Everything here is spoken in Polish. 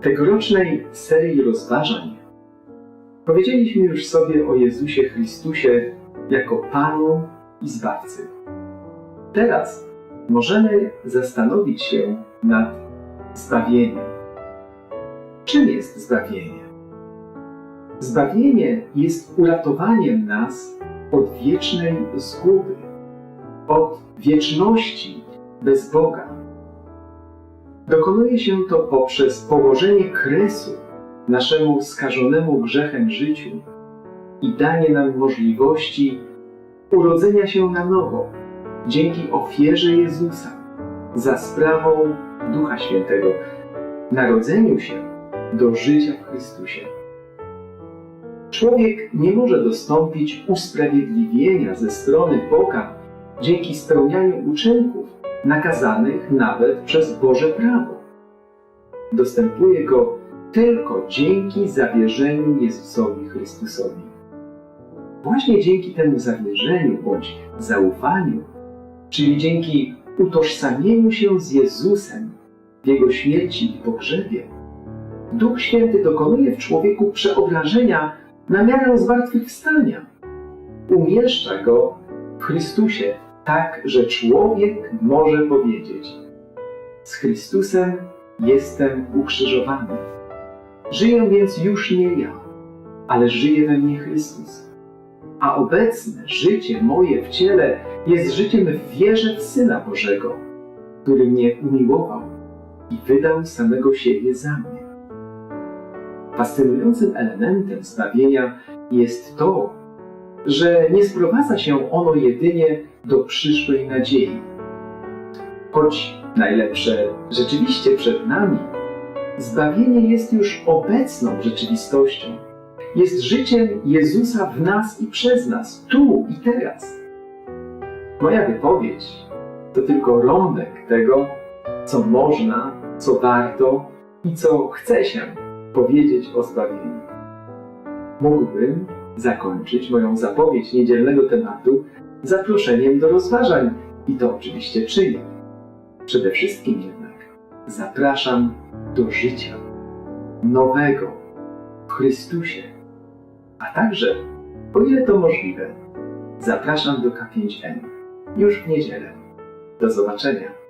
tegorocznej serii rozważań powiedzieliśmy już sobie o Jezusie Chrystusie jako Panu i Zbawcy. Teraz możemy zastanowić się nad zbawieniem. Czym jest zbawienie? Zbawienie jest uratowaniem nas od wiecznej zguby, od wieczności bez Boga. Dokonuje się to poprzez położenie kresu naszemu skażonemu grzechem życiu i danie nam możliwości urodzenia się na nowo dzięki ofierze Jezusa za sprawą Ducha Świętego, narodzeniu się do życia w Chrystusie. Człowiek nie może dostąpić usprawiedliwienia ze strony Boga dzięki spełnianiu uczynków nakazanych nawet przez Boże prawo. Dostępuje go tylko dzięki zawierzeniu Jezusowi Chrystusowi. Właśnie dzięki temu zawierzeniu bądź zaufaniu, czyli dzięki utożsamieniu się z Jezusem w Jego śmierci i pogrzebie, Duch Święty dokonuje w człowieku przeobrażenia na miarę zmartwychwstania. Umieszcza go w Chrystusie tak, że człowiek może powiedzieć: Z Chrystusem jestem ukrzyżowany. Żyję więc już nie ja, ale żyje we mnie Chrystus. A obecne życie moje w ciele jest życiem w wierze w Syna Bożego, który mnie umiłował i wydał samego siebie za mnie. Fascynującym elementem zbawienia jest to, że nie sprowadza się ono jedynie do przyszłej nadziei. Choć najlepsze rzeczywiście przed nami, zbawienie jest już obecną rzeczywistością. Jest życiem Jezusa w nas i przez nas, tu i teraz. Moja wypowiedź to tylko rąbek tego, co można, co warto i co chce się powiedzieć o zbawieniu. Mógłbym zakończyć moją zapowiedź niedzielnego tematu zaproszeniem do rozważań i to oczywiście czynię. Przede wszystkim jednak zapraszam do życia nowego w Chrystusie, a także, o ile to możliwe, zapraszam do K5M już w niedzielę. Do zobaczenia.